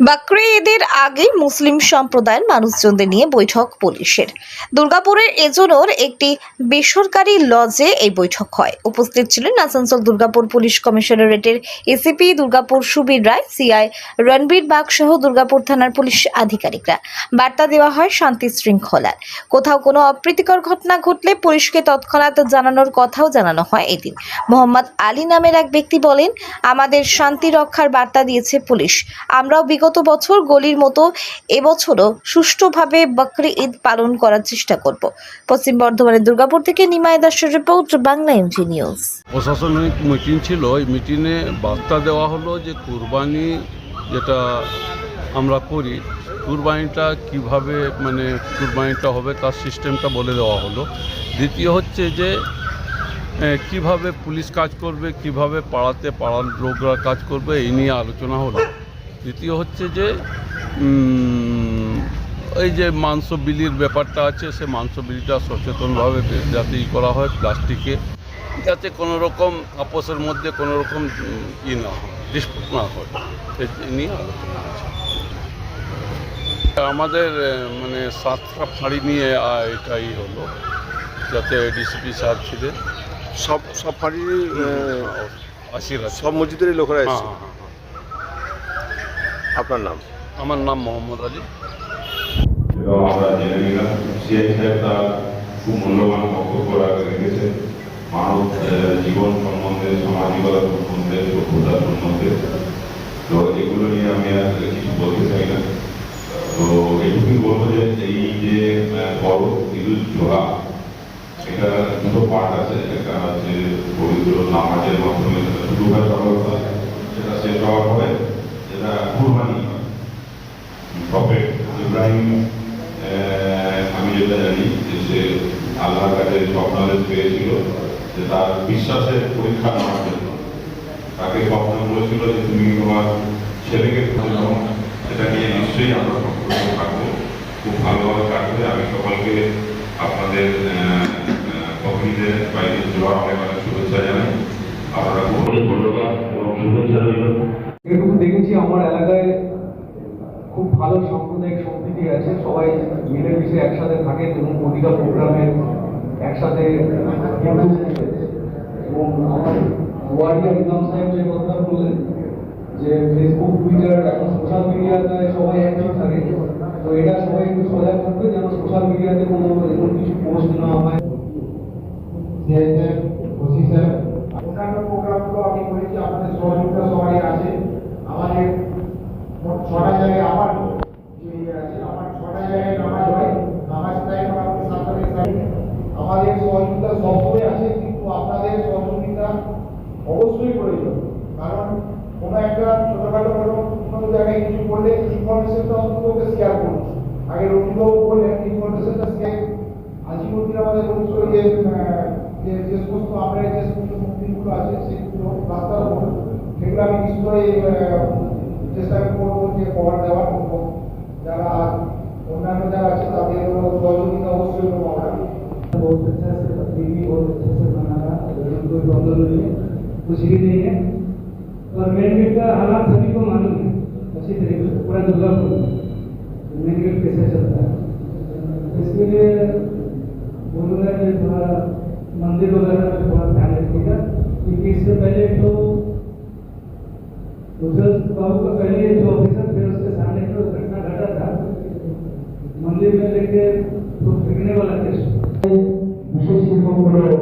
বাকরি ঈদের আগে মুসলিম সম্প্রদায়ের মানুষজনদের নিয়ে বৈঠক পুলিশের। দুর্গাপুরের এজনোর একটি বেসরকারি লজে এই বৈঠক হয়। উপস্থিত ছিলেন আসানসোল দুর্গাপুর পুলিশ কমিশনারেটের এসিপি, দুর্গাপুর সুবীর রায়, সিআই রণবীর বাগ সহ দুর্গাপুর থানার পুলিশ আধিকারিকরা। বার্তা দেওয়া হয় শান্তি শৃঙ্খলার। কোথাও কোনো অপ্রীতিকর ঘটনা ঘটলে পুলিশকে তৎক্ষণাৎ জানানোর কথাও জানানো হয় এদিন। মোহাম্মদ আলী নামের এক ব্যক্তি বলেন, আমাদের শান্তি রক্ষার বার্তা দিয়েছে পুলিশ। আমরাও বিগত বছর গলির মতো এবছরও সুষ্ঠুভাবে বকরি ঈদ পালন করার চেষ্টা করব। পশ্চিম বর্ধমানের দুর্গাপুর থেকে নিমাই দাসের রিপোর্ট, বাংলা এমজি নিউজ। প্রশাসনিক মিটিং ছিল। ওই মিটিংয়ে বার্তা দেওয়া হলো যে কুরবানি যেটা আমরা করি, কুরবানিটা কীভাবে মানে কুরবানিটা হবে তার সিস্টেমটা বলে দেওয়া হলো। দ্বিতীয় হচ্ছে যে কীভাবে পুলিশ কাজ করবে, কীভাবে পাড়াতে পাড়ার লোকরা কাজ করবে এই নিয়ে আলোচনা হলো। দ্বিতীয় হচ্ছে যে এই যে মাংস বিলির ব্যাপারটা আছে সে মাংস বিলিটা সচেতনভাবে যাতে ই করা হয় প্লাস্টিকে যাতে কোনো রকম আপোষের মধ্যে কোনো রকম ই না হয় ডিসপুট না হয়। এই নিয়ে আলোচনা আছে। আমাদের মানে সাতটা ফাঁড়ি নিয়ে এটাই হলো যাতে ডিসিপি স্যার ছিলেন। সব সব ফাঁড়ির আশির সব মসজিদেরই লোকেরা হ্যাঁ এসেছে। হ্যাঁ হ্যাঁ। আপনার নাম? আমার নাম মোহাম্মদ আলী এবং আমরা জেনে নিলাম সিআই সাহেব তার খুব মূল্যবান বক্তব্য রাখ- রেখেছেন মানব আহ, জীবন সম্বন্ধে সামাজিকতা সম্বন্ধে সভ্যতা সম্বন্ধে। তো এগুলো নিয়ে আমি আর কিছু বলতে চাই না। তো এইটুকুই বলব যে এই যে আহ, বড় ঈদুল জোহা এটা দুটো পার্ট আছে। একটা হচ্ছে পবিত্র নামাজের মাধ্যমে সেটা শুরু হয় সকালবেলা সেটা শেষ হওয়ার পরে যেটা কুরবানি হয় প্রফেট ইব্রাহিম আমি যেটা জানি যে সে আল্লাহর কাছে স্বপ্নাদেশ পেয়েছিল যে তার বিশ্বাসের পরীক্ষা নেওয়ার জন্য। তাকে স্বপ্ন বলেছিল যে তুমি তোমার ছেলেকে খাওয়াও সেটা নিয়ে নিশ্চয়ই আমরা সফল থাকব। খুব ভালোভাবে কাটবে আমি সকলকে আপনাদের কমিটিদের বাইরে জোয়ার অনেক অনেক শুভেচ্ছা জানাই। আপনারা খুব ধন্যবাদ। এবং শুভেচ্ছা রইল। এরকম দেখেছি আমার ভালো সাম্প্রদায়িক সম্প্রীতি আছে, সবাই মিলেমিশে একসাথে থাকেন এবং প্রতিটা প্রোগ্রামে একসাথে এবং যে কথা যে সোশ্যাল মিডিয়াতে সবাই থাকে, তো এটা সবাই একটু যেন সোশ্যাল মিডিয়াতে কোনো কিছু পোস্ট না হয় ওসি স্যার অন্যান্য প্রোগ্রামগুলো আমি করেছি আমাদের সহযোগিতা সবাই আছে আমাদের মোট ছটা জায়গায় আমার যে ইয়ে আছে আমার ছটা জায়গায় নামাজ হয় নামাজ প্রায় মোটামুটি সাতটা থেকে সাড়ে আমাদের সহযোগিতা সবসময় আছে কিন্তু আপনাদের সহযোগিতা অবশ্যই প্রয়োজন কারণ কোনো একটা ছোটখাটো কোনো কোনো জায়গায় কিছু করলে ইনফরমেশনটা অন্তত ওকে শেয়ার করুন আগে রবিবাবু বললেন ইনফরমেশনটা শেয়ার আজিমুদ্দিন আমাদের বলছিল যে আহ, যে যে সমস্ত আমরা যে সমস্ত মন্দিরগুলো আছে সেগুলো রাস্তার উপর সেগুলো আমি নিশ্চয়ই আহ, চেষ্টা করবো যে কভার দেওয়ার এবং যারা অন্যান্য যারা আছে তাদের সহযোগিতা অবশ্যই করবো আমরা बहुत अच्छा से तकरीबी बहुत अच्छे से मनाया लेकिन कोई प्रॉब्लम नहीं है, कुछ भी नहीं है। और मेन गेट का हालात सभी को मालूम है। अच्छी तरीके से पूरा दुर्गा तो मेन गेट कैसे चलता है? इसके लिए बोलूँगा कि थोड़ा मंदिर वगैरह में थोड़ा ध्यान रखिएगा, क्योंकि इससे पहले तो गुजरत बाबू का पहले जो ऑफिसर थे, उसके सामने जो तो घटना घटा था। मंदिर में लेके तो फेंकने वाला थे विशेष रूप से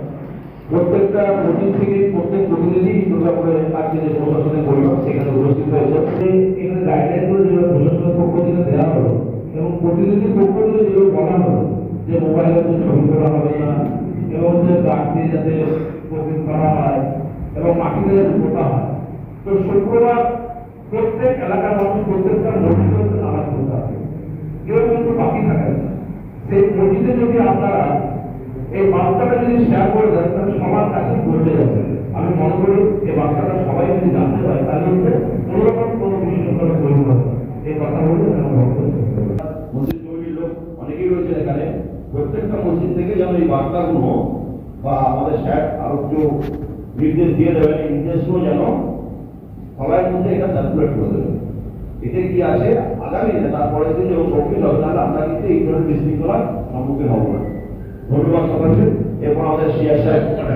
প্রত্যেকটা মসজিদ থেকে প্রত্যেক প্রতিনিধি দুর্গাপুরে আজকে যে প্রশাসনের পরিবার সেখানে উপস্থিত হয়েছে। এখানে গাইডলাইনগুলো যেভাবে প্রশাসনের পক্ষ থেকে দেওয়া হলো এবং প্রতিনিধির পক্ষ থেকে যেভাবে বলা হলো যে মোবাইলে যে ছবি তোলা হবে না, এবং যে গাছ দিয়ে যাতে প্রতিদিন করা হয় এবং মাটিতে যাতে পোতা হয়। তো শুক্রবার প্রত্যেক এলাকার মানুষ প্রত্যেকটা মসজিদে নামাজ পড়তে হবে কেউ কিন্তু বাকি থাকে না। সেই মসজিদে যদি আপনারা এই বার্তাটা যদি শেয়ার করে দেন, তাহলে সবার কাছে পৌঁছে যাবে। আমি মনে করি এই বার্তাটা সবাই যদি জানতে পারে, তাহলে হচ্ছে কোনো রকম কোনো বিশৃঙ্খলা তৈরি হবে। এই কথা বলে মসজিদ কমিটির লোক অনেকেই রয়েছে এখানে। প্রত্যেকটা মসজিদ থেকে যেন এই বার্তাগুলো বা আমাদের স্যার আরও কেউ নির্দেশ দিয়ে দেবেন, এই নির্দেশগুলো যেন সবাই মধ্যে এটা সার্কুলেট করে দেবেন। এতে কি আছে? আগামী তারপরের দিন যখন কমপ্লিট হবে, তাহলে আমরা কিন্তু এই ধরনের বিশৃঙ্খলার সম্মুখীন হব না। ধন্যবাদ সবাইকে। এরপর আমাদের সিআর সাহেব।